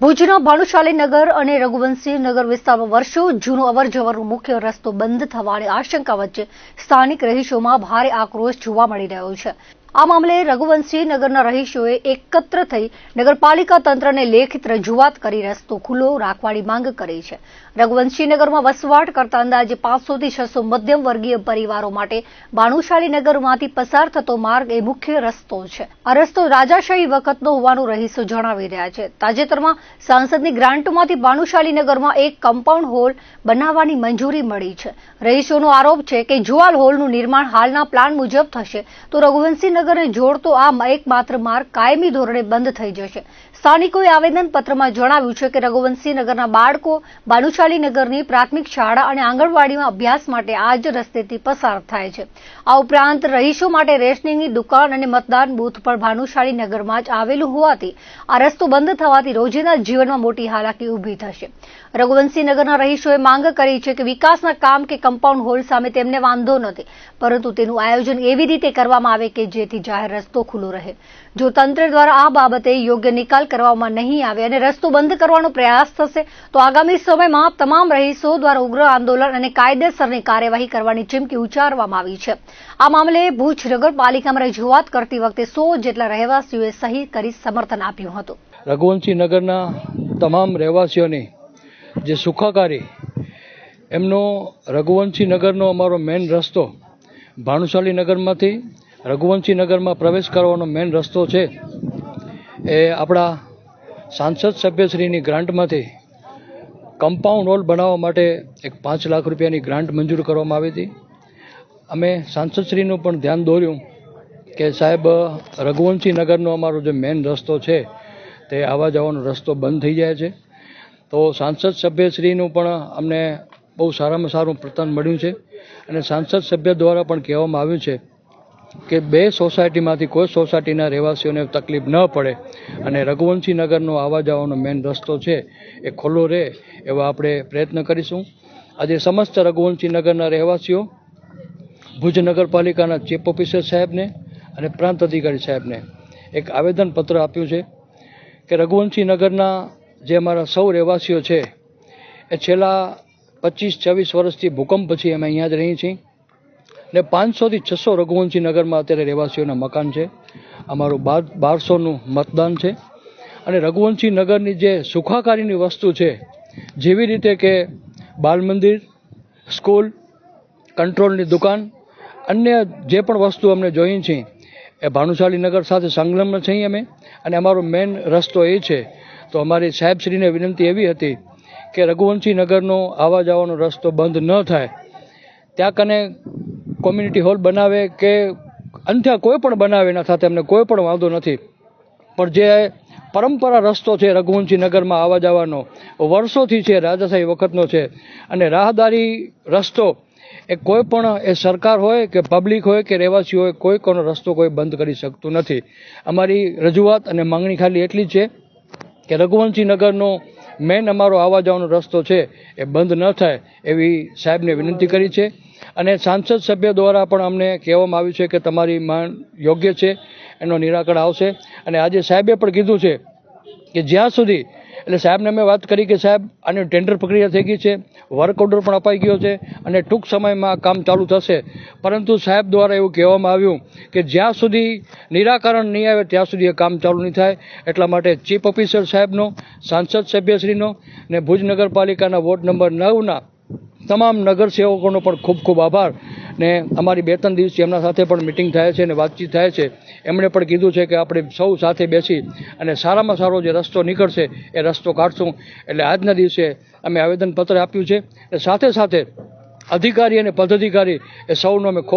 ભુજના ભાનુશાલી નગર અને રઘુવંશી નગર વિસ્તારમાં વર્ષો જૂનો અવરજવરનો મુખ્ય રસ્તો બંધ થવાની આશંકા વચ્ચે સ્થાનિક રહીશોમાં ભારે આક્રોશ જોવા મળી રહ્યો છે. આ મામલે રઘુવંશી નગરના રહીશોએ એકત્ર થઈ નગરપાલિકા તંત્રને લેખિત રજૂઆત કરી રસ્તો ખુલ્લો રાખવાની માંગ કરી છે. રઘુવંશી નગરમાં વસવાટ કરતા અંદાજે પાંચસોથી છસો મધ્યમ વર્ગીય પરિવારો માટે બાણુશાળી નગરમાંથી પસાર થતો માર્ગ એ મુખ્ય રસ્તો છે. આ રસ્તો રાજાશાહી વખતનો હોવાનું રહીશો જણાવી રહ્યા છે. તાજેતરમાં સાંસદની ગ્રાન્ટમાંથી બાણુશાળી નગરમાં એક કમ્પાઉન્ડ હોલ બનાવવાની મંજૂરી મળી છે. રહીશોનો આરોપ છે કે જુઆલ હોલનું નિર્માણ હાલના પ્લાન મુજબ થશે. તો રઘુવંશી નગરને જોડતો આ એકમાત્ર માર્ગ કાયમી ધોરણે બંધ થઈ જશે. સ્થાનિકોએ આવેદનપત્રમાં જણાવ્યું છે કે રઘુવંશી નગરના બાળકો બાનુશાલીનગરની પ્રાથમિક શાળા અને આંગણવાડીમાં અભ્યાસ માટે આ જ રસ્તેથી પસાર થાય છે. આ ઉપરાંત રહીશો માટે રેશનિંગની દુકાન અને મતદાન બૂથ પણ ભાનુશાળી નગરમાં જ આવેલું હોવાથી આ રસ્તો બંધ થવાથી રોજિંદા જીવનમાં મોટી હાલાકી ઊભી થશે. રઘુવંશી નગરના રહીશોએ માંગ કરી છે કે વિકાસના કામ કે કમ્પાઉન્ડ હોલ સામે તેમને વાંધો નથી. પરંતુ તેનું આયોજન એવી રીતે કરવામાં આવે કે જેથી જાહેર રસ્તો ખુલ્લો રહે. જો તંત્ર દ્વારા આ બાબતે યોગ્ય નિકાલ કરવામાં નહીં આવે અને રસ્તો બંધ કરવાનો પ્રયાસ થશે, તો આગામી સમયમાં તમામ રહીશો દ્વારા ઉગ્ર આંદોલન અને કાયદેસરની કાર્યવાહી કરવાની ચીમકી ઉચ્ચારવામાં આવી છે. આ મામલે ભુજ નગરપાલિકામાં રજૂઆત કરતી વખતે સો જેટલા રહેવાસીઓએ સહી કરી સમર્થન આપ્યું હતું. રઘુવંશી નગરના તમામ રહેવાસીઓને જે સુખાકારી, એમનો રઘુવંશી નગરનો અમારો મેઇન રસ્તો ભાનુશાલી નગરમાંથી રઘુવંશી નગરમાં પ્રવેશ કરવાનો મેઇન રસ્તો છે એ આપણા સાંસદ સભ્યશ્રીની ગ્રાન્ટમાંથી કમ્પાઉન્ડ હોલ બનાવવા માટે એક પાંચ લાખ રૂપિયાની ગ્રાન્ટ મંજૂર કરવામાં આવી હતી. અમે સાંસદશ્રીનું પણ ધ્યાન દોર્યું કે સાહેબ રઘુવંશી નગરનો અમારો જે મેઇન રસ્તો છે તે આવવા જવાનો રસ્તો બંધ થઈ જાય છે. તો સાંસદ સભ્યશ્રીનું પણ અમને બહુ સારામાં સારું પ્રતાન મળ્યું છે અને સાંસદ સભ્ય દ્વારા પણ કહેવામાં આવ્યું છે કે બે સોસાયટીમાંથી કોઈ સોસાયટીના રહેવાસીઓને તકલીફ ન પડે. અને રઘુવંશી નગરનો આવવા જવાનો મેઇન રસ્તો છે એ ખુલ્લો રહે એવા આપણે પ્રયત્ન કરીશું. આજે સમસ્ત રઘુવંશી નગરના રહેવાસીઓ, ભુજ નગરપાલિકાના ચીફ ઓફિસર સાહેબને અને પ્રાંત અધિકારી સાહેબને એક આવેદનપત્ર આપ્યું છે કે રઘુવંશી નગરના જે અમારા સૌ રહેવાસીઓ છે, એ છેલ્લા પચીસ છવ્વીસ વર્ષથી ભૂકંપ પછી અમે અહીંયા જ રહીએ છીએ. ને પાંચસોથી છસો રઘુવંશી નગરમાં અત્યારે રહેવાસીઓના મકાન છે. અમારું બાર, બારસોનું મતદાન છે. અને રઘુવંશી નગરની જે સુખાકારીની વસ્તુ છે, જેવી રીતે કે બાલ મંદિર સ્કૂલ, કંટ્રોલની દુકાન, અન્ય જે પણ વસ્તુ અમને જોઈએ છે, એ ભાનુશાલી નગર સાથે સંલગ્ન છીએ અમે. અને અમારો મેઇન રસ્તો એ છે. તો અમારી સાહેબશ્રીને વિનંતી એવી હતી કે રઘુવંશી નગરનો આવવા જવાનો રસ્તો બંધ ન થાય. ત્યાં કને કોમ્યુનિટી હોલ બનાવે કે અંથ્યા કોઈ પણ બનાવે એના સાથે અમને કોઈ પણ વાંધો નથી. પણ જે પરંપરા રસ્તો છે રઘુવંશી નગરમાં આવવા જવાનો, વર્ષોથી છે, રાજાશાહી વખતનો છે, અને રાહદારી રસ્તો એ કોઈ પણ એ સરકાર હોય કે પબ્લિક હોય કે રહેવાસી હોય, કોઈ કોનો રસ્તો કોઈ બંધ કરી શકતું નથી. અમારી રજૂઆત અને માંગણી ખાલી એટલી છે કે રઘુવંશી નગરનો મેન અમારો આવવા જવાનો રસ્તો છે એ બંધ ન થાય એવી સાહેબને વિનંતી કરી છે. અને સાંસદ સભ્ય દ્વારા પણ અમને કહેવામાં આવ્યું છે કે તમારી માંગ યોગ્ય છે, એનો નિરાકરણ આવશે. અને આજે સાહેબે પણ કીધું છે કે જ્યાં સુધી, એટલે સાહેબને અમે વાત કરી કે સાહેબ, આની ટેન્ડર પ્રક્રિયા થઈ ગઈ છે વર્ક ઓર્ડર પણ અપાઈ ગયો છે, અને ટૂંક સમયમાં કામ ચાલુ થશે. પરંતુ સાહેબ દ્વારા એવું કહેવામાં આવ્યું કે જ્યાં સુધી નિરાકરણ નહીં આવે, ત્યાં સુધી એ કામ ચાલુ નહીં થાય. એટલા માટે ચીફ ઓફિસર સાહેબનો, સાંસદ સભ્યશ્રીનો ને ભુજ નગરપાલિકાના વોર્ડ નંબર નવના તમામ નગરસેવકોનો પણ ખૂબ ખૂબ આભાર ને અમારી બે ત્રણ દિવસથી એમના સાથે પણ મિટિંગ થાય છે અને વાતચીત થાય છે. એમણે પણ કીધું છે કે આપણે સૌ સાથે બેસી અને સારામાં સારો જે રસ્તો નીકળશે એ રસ્તો કાઢશું. એટલે આજના દિવસે અમે આવેદનપત્ર આપ્યું છે સાથે સાથે અધિકારી અને પદાધિકારી એ સૌનો અમે ખૂબ